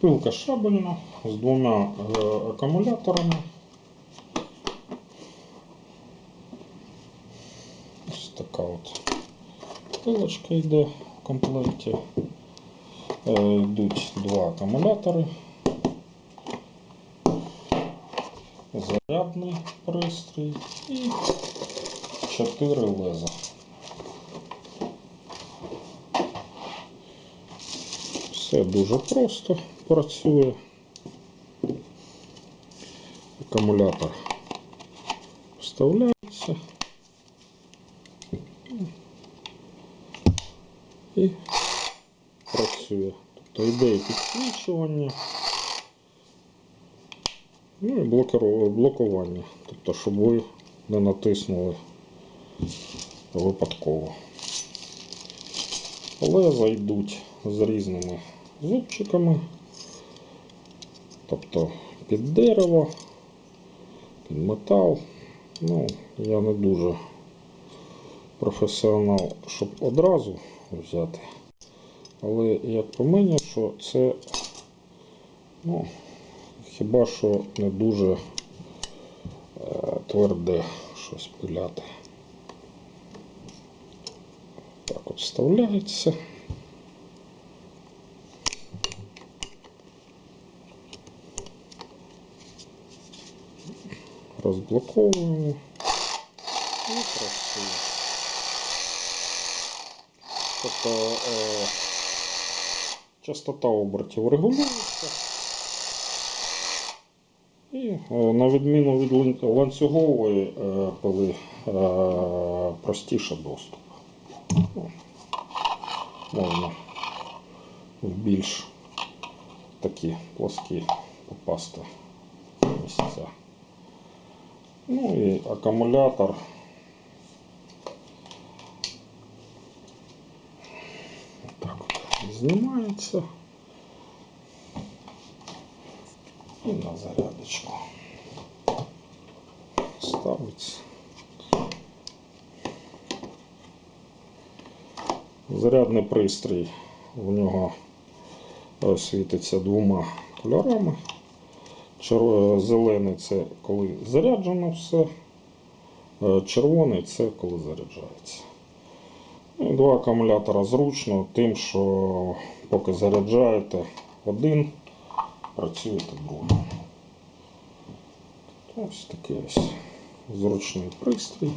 Пилка шабельна з двома е, акумуляторами. Ось така от пилочка йде в комплекті. Е, Йдуть два акумулятори. Зарядний пристрій і чотири леза. Все дуже просто працює. Акумулятор вставляється і працює. Тобто йде і ну і блокування. Тобто, щоб ви не натиснули випадково. Леза йдуть з різними зубчиками, тобто під дерево, під метал. Ну, я не дуже професіонал, щоб одразу взяти. Але як по мені, що це ну, хіба що не дуже е, тверде щось пиляти. Так от вставляється. Розблоковуємо і працює. Тобто е, частота обертів регулюється. І е, на відміну від ланцюгової е, пили е, простіше доступ. Можна в більш такі плоскі попасти місця. Ну і акумулятор. Так от знімається. І на зарядочку ставиться. Зарядний пристрій у нього е, світиться двома кольорами. Е, Зелений це коли заряджено все, е, червоний це коли заряджається. Ну, Два акумулятора зручно, тим, що поки заряджаєте один, працюєте другим. Ось такий ось зручний пристрій.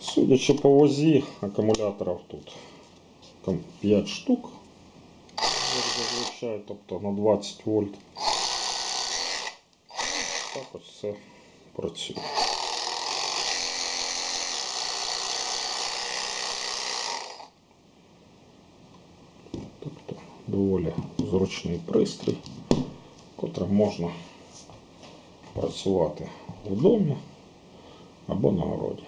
Судячи по вазі акумуляторів тут 5 штук. Зазвичай, тобто на 20 вольт. Так ось все працює. Тобто доволі зручний пристрій, котрим можна працювати в домі або на городі.